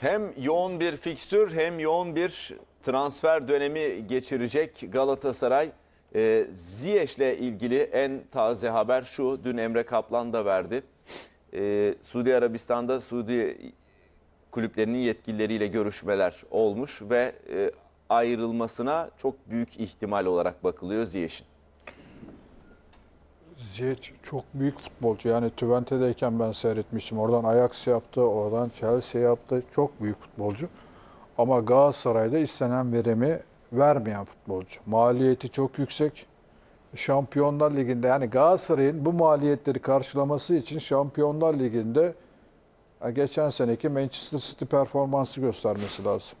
Hem yoğun bir fikstür hem yoğun bir transfer dönemi geçirecek Galatasaray. E, Ziyech'le ilgili en taze haber şu. Dün Emre Kaplan da verdi. E, Suudi Arabistan'da Suudi kulüplerinin yetkilileriyle görüşmeler olmuş ve e, ayrılmasına çok büyük ihtimal olarak bakılıyor Ziyech'in. Ziyech çok büyük futbolcu. Yani Twente'deyken ben seyretmiştim. Oradan Ajax yaptı, oradan Chelsea yaptı. Çok büyük futbolcu. Ama Galatasaray'da istenen verimi vermeyen futbolcu. Maliyeti çok yüksek. Şampiyonlar Ligi'nde yani Galatasaray'ın bu maliyetleri karşılaması için Şampiyonlar Ligi'nde geçen seneki Manchester City performansı göstermesi lazım.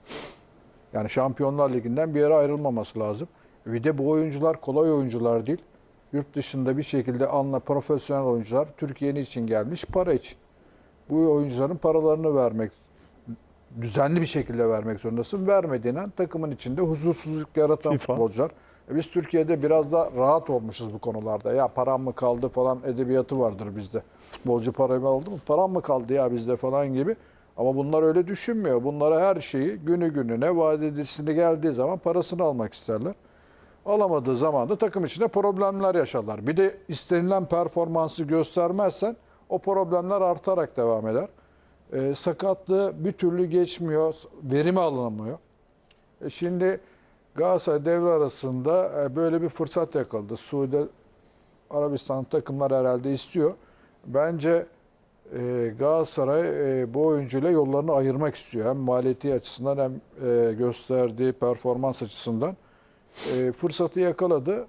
Yani Şampiyonlar Ligi'nden bir yere ayrılmaması lazım. Bir de bu oyuncular kolay oyuncular değil. Yurt dışında bir şekilde anla profesyonel oyuncular Türkiye'nin için gelmiş para için. Bu oyuncuların paralarını vermek düzenli bir şekilde vermek zorundasın. Vermediğin an takımın içinde huzursuzluk yaratan FIFA. futbolcular. E biz Türkiye'de biraz da rahat olmuşuz bu konularda. Ya param mı kaldı falan edebiyatı vardır bizde. Futbolcu paramı aldı mı? Param mı kaldı ya bizde falan gibi. Ama bunlar öyle düşünmüyor. Bunlara her şeyi günü gününe vadedisinde geldiği zaman parasını almak isterler. Alamadığı zaman da takım içinde problemler yaşarlar. Bir de istenilen performansı göstermezsen o problemler artarak devam eder. Ee, sakatlığı bir türlü geçmiyor, verimi alınamıyor. E şimdi Galatasaray devre arasında e, böyle bir fırsat yakaladı. Suudi Arabistan takımlar herhalde istiyor. Bence e, Galatasaray e, bu oyuncuyla yollarını ayırmak istiyor. Hem maliyeti açısından hem e, gösterdiği performans açısından. E, fırsatı yakaladı.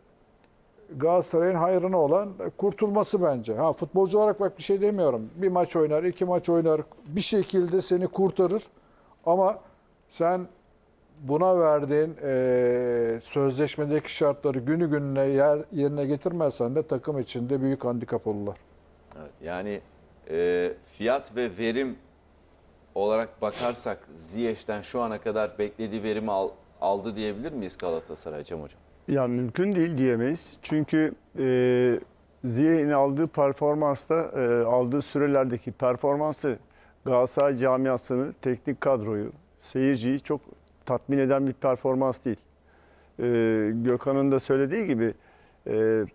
Galatasaray'ın hayrına olan kurtulması bence. Ha futbolcu olarak bak bir şey demiyorum. Bir maç oynar, iki maç oynar. Bir şekilde seni kurtarır. Ama sen buna verdiğin e, sözleşmedeki şartları günü gününe yer, yerine getirmezsen de takım içinde büyük handikap olurlar. Evet, yani e, fiyat ve verim olarak bakarsak Ziyech'ten şu ana kadar beklediği verimi al- aldı diyebilir miyiz Galatasaray Cem Hocam? Ya mümkün değil diyemeyiz. Çünkü e, Ziyech'in aldığı performansta, e, aldığı sürelerdeki performansı Galatasaray camiasını, teknik kadroyu, seyirciyi çok tatmin eden bir performans değil. E, Gökhan'ın da söylediği gibi e,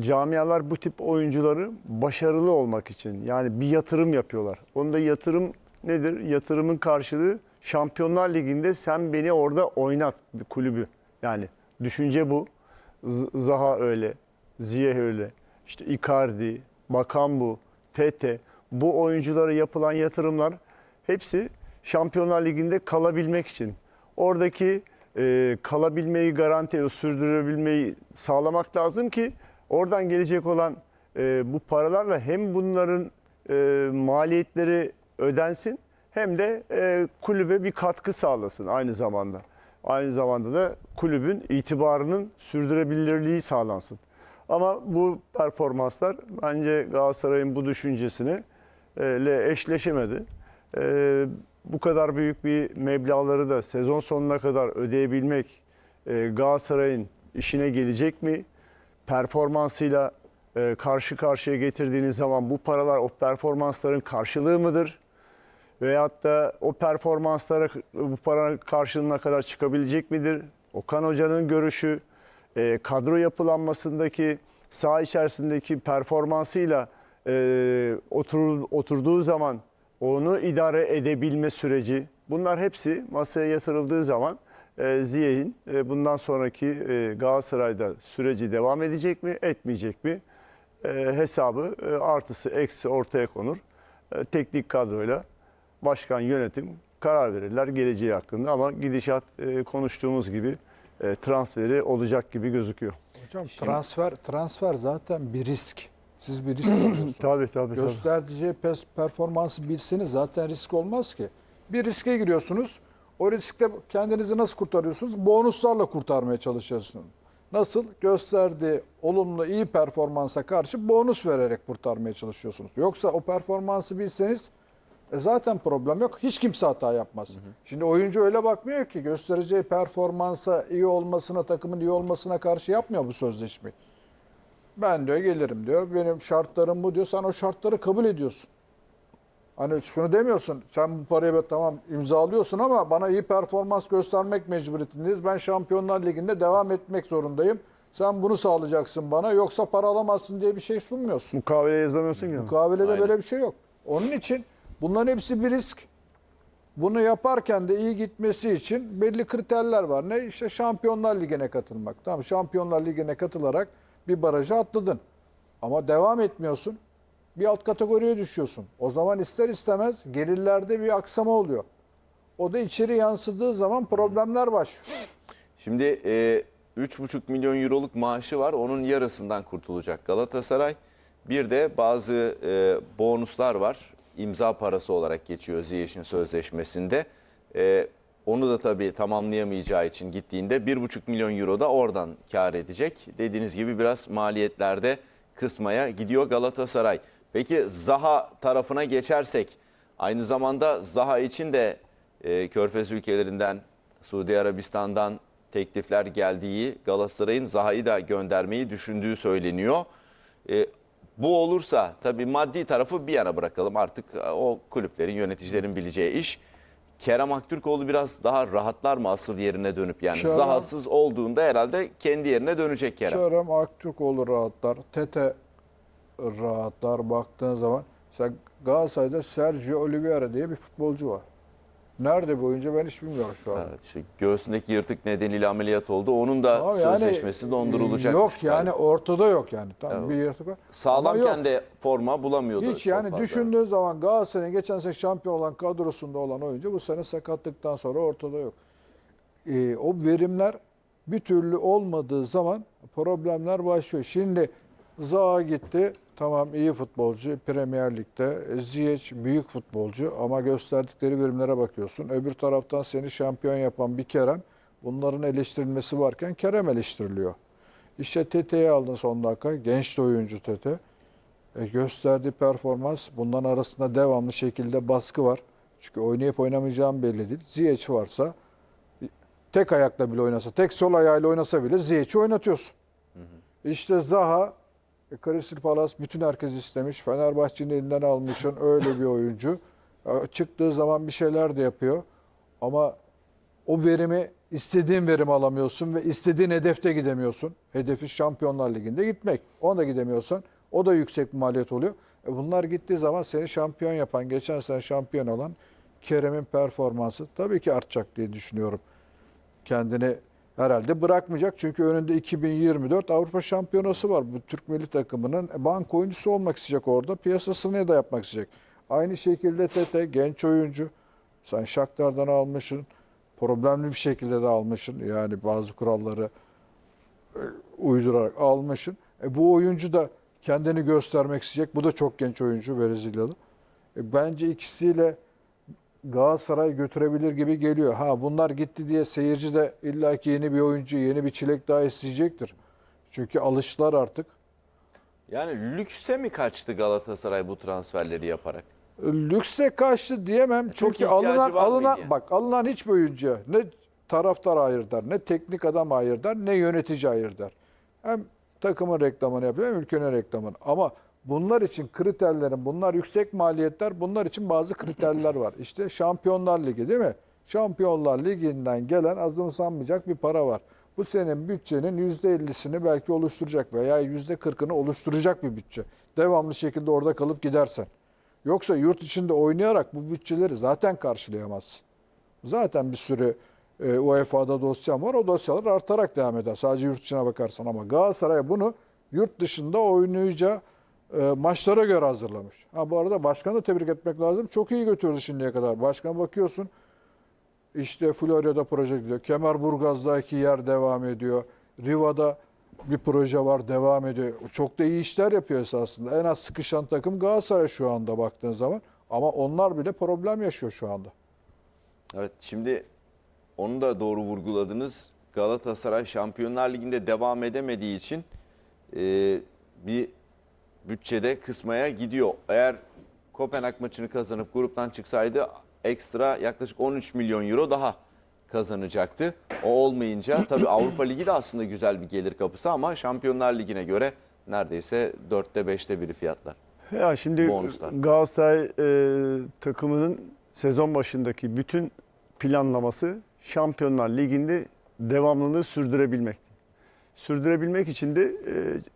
camialar bu tip oyuncuları başarılı olmak için yani bir yatırım yapıyorlar. Onda yatırım nedir? Yatırımın karşılığı Şampiyonlar Ligi'nde sen beni orada oynat bir kulübü. Yani düşünce bu. Zaha öyle, Ziyeh öyle, işte Icardi, Bakambu, Tete bu oyunculara yapılan yatırımlar hepsi Şampiyonlar Ligi'nde kalabilmek için. Oradaki e, kalabilmeyi garanti, sürdürebilmeyi sağlamak lazım ki oradan gelecek olan e, bu paralarla hem bunların e, maliyetleri ödensin hem de e, kulübe bir katkı sağlasın aynı zamanda. Aynı zamanda da kulübün itibarının sürdürebilirliği sağlansın. Ama bu performanslar bence Galatasaray'ın bu düşüncesini e, ile eşleşemedi. E, bu kadar büyük bir meblağları da sezon sonuna kadar ödeyebilmek e, Galatasaray'ın işine gelecek mi? Performansıyla e, karşı karşıya getirdiğiniz zaman bu paralar o performansların karşılığı mıdır? Veyahut da o performanslara bu paranın karşılığına kadar çıkabilecek midir? Okan Hoca'nın görüşü, e, kadro yapılanmasındaki saha içerisindeki performansıyla e, otur, oturduğu zaman onu idare edebilme süreci bunlar hepsi masaya yatırıldığı zaman e, Ziyech'in e, bundan sonraki e, Galatasaray'da süreci devam edecek mi etmeyecek mi e, hesabı artısı eksi ortaya konur. Teknik kadroyla başkan yönetim karar verirler geleceği hakkında ama gidişat e, konuştuğumuz gibi e, transferi olacak gibi gözüküyor. Hocam transfer transfer zaten bir risk. Siz bir risk alıyorsunuz. Tabii tabii. pes, performansı bilseniz zaten risk olmaz ki. Bir riske giriyorsunuz. O riskte kendinizi nasıl kurtarıyorsunuz? Bonuslarla kurtarmaya çalışıyorsunuz. Nasıl? Gösterdiği olumlu iyi performansa karşı bonus vererek kurtarmaya çalışıyorsunuz. Yoksa o performansı bilseniz e zaten problem yok. Hiç kimse hata yapmaz. Şimdi oyuncu öyle bakmıyor ki göstereceği performansa iyi olmasına, takımın iyi olmasına karşı yapmıyor bu sözleşmeyi. Ben diyor gelirim diyor. Benim şartlarım bu diyor. Sen o şartları kabul ediyorsun. Hani şunu demiyorsun. Sen bu parayı tamam imzalıyorsun ama bana iyi performans göstermek mecburiyetindeyiz. Ben Şampiyonlar Ligi'nde devam etmek zorundayım. Sen bunu sağlayacaksın bana yoksa para alamazsın diye bir şey sunmuyorsun. Mukavele yazamıyorsun ki. Mukavelede Aynen. böyle bir şey yok. Onun için bunların hepsi bir risk. Bunu yaparken de iyi gitmesi için belli kriterler var. Ne? İşte Şampiyonlar Ligi'ne katılmak. Tamam Şampiyonlar Ligi'ne katılarak bir baraja atladın. Ama devam etmiyorsun. Bir alt kategoriye düşüyorsun. O zaman ister istemez gelirlerde bir aksama oluyor. O da içeri yansıdığı zaman problemler başlıyor. Şimdi e, 3,5 milyon euroluk maaşı var. Onun yarısından kurtulacak Galatasaray. Bir de bazı e, bonuslar var. İmza parası olarak geçiyor Ziyech'in sözleşmesinde. E, onu da tabii tamamlayamayacağı için gittiğinde 1,5 milyon euro da oradan kar edecek. Dediğiniz gibi biraz maliyetlerde kısmaya gidiyor Galatasaray. Peki Zaha tarafına geçersek aynı zamanda Zaha için de e, Körfez ülkelerinden Suudi Arabistan'dan teklifler geldiği Galatasaray'ın Zaha'yı da göndermeyi düşündüğü söyleniyor. E, bu olursa tabii maddi tarafı bir yana bırakalım artık e, o kulüplerin yöneticilerin bileceği iş. Kerem Aktürkoğlu biraz daha rahatlar mı asıl yerine dönüp yani Kerem- Zaha'sız olduğunda herhalde kendi yerine dönecek Kerem. Kerem Aktürkoğlu rahatlar. Tete rahatlar baktığın zaman. Sen Galatasaray'da Sergio Oliveira diye bir futbolcu var. Nerede bu oyuncu ben hiç bilmiyorum şu an. Evet, işte göğsündeki yırtık nedeniyle ameliyat oldu. Onun da Ama yani, sözleşmesi dondurulacak. Yok yani ortada yok yani. Tamam bir yırtık var. Sağlamken de forma bulamıyordu. Hiç yani fazla. düşündüğün zaman Galatasaray'ın geçen sene şampiyon olan kadrosunda olan oyuncu bu sene sakatlıktan sonra ortada yok. Ee, o verimler bir türlü olmadığı zaman problemler başlıyor. Şimdi Zaha gitti. Tamam iyi futbolcu Premier Lig'de. Ziyech büyük futbolcu ama gösterdikleri verimlere bakıyorsun. Öbür taraftan seni şampiyon yapan bir Kerem. Bunların eleştirilmesi varken Kerem eleştiriliyor. İşte Tete'yi aldın son dakika. Genç de oyuncu Tete. E, gösterdiği performans bunların arasında devamlı şekilde baskı var. Çünkü oynayıp oynamayacağım belli değil. Ziyech varsa tek ayakla bile oynasa, tek sol ayağıyla oynasa bile Ziyech'i oynatıyorsun. İşte Zaha, e, Crystal Palace bütün herkes istemiş. Fenerbahçe'nin elinden almışın öyle bir oyuncu. Çıktığı zaman bir şeyler de yapıyor. Ama o verimi istediğin verimi alamıyorsun ve istediğin hedefte gidemiyorsun. Hedefi Şampiyonlar Ligi'nde gitmek. Ona gidemiyorsan o da yüksek bir maliyet oluyor. E bunlar gittiği zaman seni şampiyon yapan, geçen sene şampiyon olan Kerem'in performansı tabii ki artacak diye düşünüyorum. Kendini herhalde bırakmayacak. Çünkü önünde 2024 Avrupa Şampiyonası var. Bu Türk milli takımının bank oyuncusu olmak isteyecek orada. Piyasasını da yapmak isteyecek. Aynı şekilde Tete genç oyuncu. Sen Shakhtar'dan almışsın. Problemli bir şekilde de almışsın. Yani bazı kuralları e, uydurarak almışsın. E, bu oyuncu da kendini göstermek isteyecek. Bu da çok genç oyuncu Brezilyalı. E, bence ikisiyle Galatasaray götürebilir gibi geliyor. Ha bunlar gitti diye seyirci de illaki yeni bir oyuncu, yeni bir çilek daha isteyecektir. Çünkü alıştılar artık. Yani lükse mi kaçtı Galatasaray bu transferleri yaparak? Lükse kaçtı diyemem. Çok Çünkü alınan alınan bak alınan hiçbir oyuncuya ne taraftar hayır der, ne teknik adam hayır der, ne yönetici hayır der. Hem takımın reklamını yapıyor hem ülkenin reklamını. Ama bunlar için kriterlerin, bunlar yüksek maliyetler, bunlar için bazı kriterler var. İşte Şampiyonlar Ligi değil mi? Şampiyonlar Ligi'nden gelen azımsanmayacak bir para var. Bu senin bütçenin %50'sini belki oluşturacak veya %40'ını oluşturacak bir bütçe. Devamlı şekilde orada kalıp gidersen. Yoksa yurt içinde oynayarak bu bütçeleri zaten karşılayamazsın. Zaten bir sürü e, UEFA'da dosyam var. O dosyalar artarak devam eder. Sadece yurt içine bakarsan ama Galatasaray bunu yurt dışında oynayacağı e, maçlara göre hazırlamış. Ha bu arada başkanı da tebrik etmek lazım. Çok iyi götürdü şimdiye kadar. Başkan bakıyorsun işte Florya'da proje gidiyor. Kemerburgaz'daki yer devam ediyor. Riva'da bir proje var devam ediyor. Çok da iyi işler yapıyor esasında. En az sıkışan takım Galatasaray şu anda baktığın zaman. Ama onlar bile problem yaşıyor şu anda. Evet şimdi onu da doğru vurguladınız. Galatasaray Şampiyonlar Ligi'nde devam edemediği için e, bir bütçede kısmaya gidiyor. Eğer Kopenhag maçını kazanıp gruptan çıksaydı ekstra yaklaşık 13 milyon euro daha kazanacaktı. O olmayınca tabii Avrupa Ligi de aslında güzel bir gelir kapısı ama Şampiyonlar Ligi'ne göre neredeyse 4'te 5'te biri fiyatlar. Ya şimdi Bonuslar. Galatasaray e, takımının sezon başındaki bütün planlaması Şampiyonlar Ligi'nde devamlılığı sürdürebilmek. Sürdürebilmek için de e,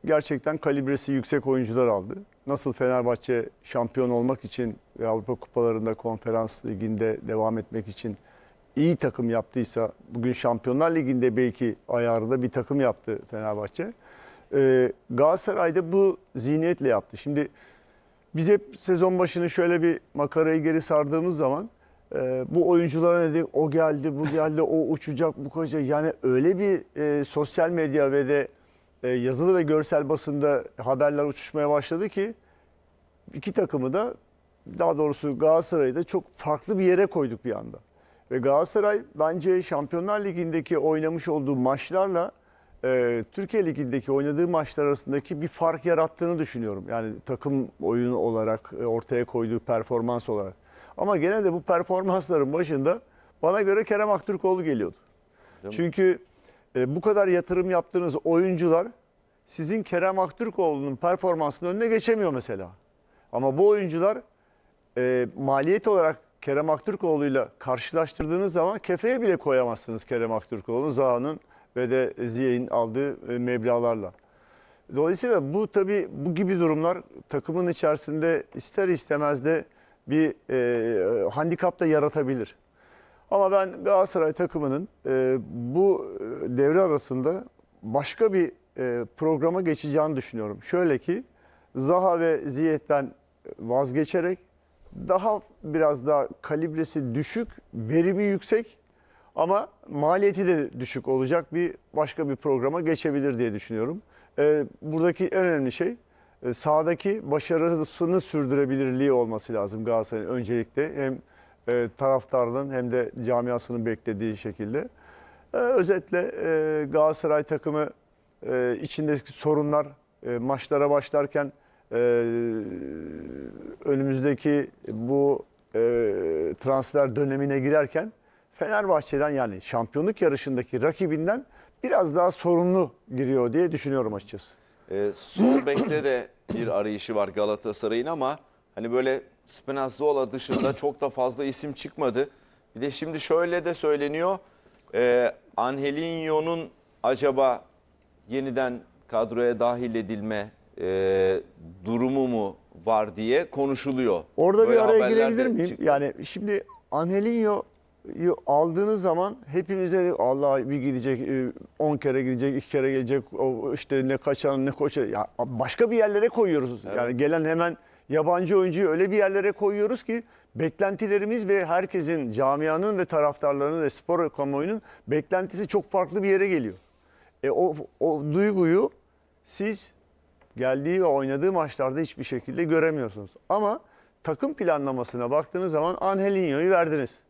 gerçekten kalibresi yüksek oyuncular aldı. Nasıl Fenerbahçe şampiyon olmak için ve Avrupa Kupalarında Konferans Ligi'nde devam etmek için iyi takım yaptıysa bugün Şampiyonlar Ligi'nde belki ayarında bir takım yaptı Fenerbahçe. E, Galatasaray'da bu zihniyetle yaptı. Şimdi biz hep sezon başını şöyle bir makarayı geri sardığımız zaman e, bu oyunculara dedik? O geldi, bu geldi, o uçacak, bu kaçacak. Yani öyle bir e, sosyal medya ve de e, yazılı ve görsel basında haberler uçuşmaya başladı ki iki takımı da daha doğrusu Galatasaray'ı da çok farklı bir yere koyduk bir anda. Ve Galatasaray bence Şampiyonlar Ligi'ndeki oynamış olduğu maçlarla e, Türkiye Ligi'ndeki oynadığı maçlar arasındaki bir fark yarattığını düşünüyorum. Yani takım oyunu olarak e, ortaya koyduğu performans olarak. Ama gene de bu performansların başında bana göre Kerem Aktürkoğlu geliyordu. Değil? Çünkü e, bu kadar yatırım yaptığınız oyuncular sizin Kerem Aktürkoğlu'nun performansının önüne geçemiyor mesela. Ama bu oyuncular e, maliyet olarak Kerem Aktürkoğlu'yla karşılaştırdığınız zaman kefeye bile koyamazsınız Kerem Aktürkoğlu, Zaha'nın ve de Ziye'nin aldığı e, meblağlarla. Dolayısıyla bu tabii bu gibi durumlar takımın içerisinde ister istemez de bir e, handikap da yaratabilir. Ama ben Galatasaray takımının e, bu e, devre arasında başka bir e, programa geçeceğini düşünüyorum. Şöyle ki Zaha ve Ziyech'ten vazgeçerek daha biraz daha kalibresi düşük, verimi yüksek ama maliyeti de düşük olacak bir başka bir programa geçebilir diye düşünüyorum. E, buradaki en önemli şey sahadaki başarısını sürdürebilirliği olması lazım Galatasaray'ın öncelikle. Hem e, taraftarının hem de camiasının beklediği şekilde. E, özetle e, Galatasaray takımı e, içindeki sorunlar e, maçlara başlarken e, önümüzdeki bu e, transfer dönemine girerken Fenerbahçe'den yani şampiyonluk yarışındaki rakibinden biraz daha sorunlu giriyor diye düşünüyorum açıkçası. Ee, sol bekte de bir arayışı var Galatasaray'ın ama hani böyle Spinazzola dışında çok da fazla isim çıkmadı. Bir de şimdi şöyle de söyleniyor. E, Angelinho'nun acaba yeniden kadroya dahil edilme e, durumu mu var diye konuşuluyor. Orada Böyle bir araya haberler de girebilir miyim? çıktı. Yani şimdi Angelinho'yu aldığınız zaman hepimize Allah bir gidecek, 10 kere gidecek, 2 kere gelecek, o işte ne kaçan ne koça. Ya başka bir yerlere koyuyoruz. Yani gelen hemen yabancı oyuncuyu öyle bir yerlere koyuyoruz ki beklentilerimiz ve herkesin, camianın ve taraftarlarının ve spor kamuoyunun beklentisi çok farklı bir yere geliyor. E o, o duyguyu siz geldiği ve oynadığı maçlarda hiçbir şekilde göremiyorsunuz. Ama takım planlamasına baktığınız zaman Angelinho'yu verdiniz.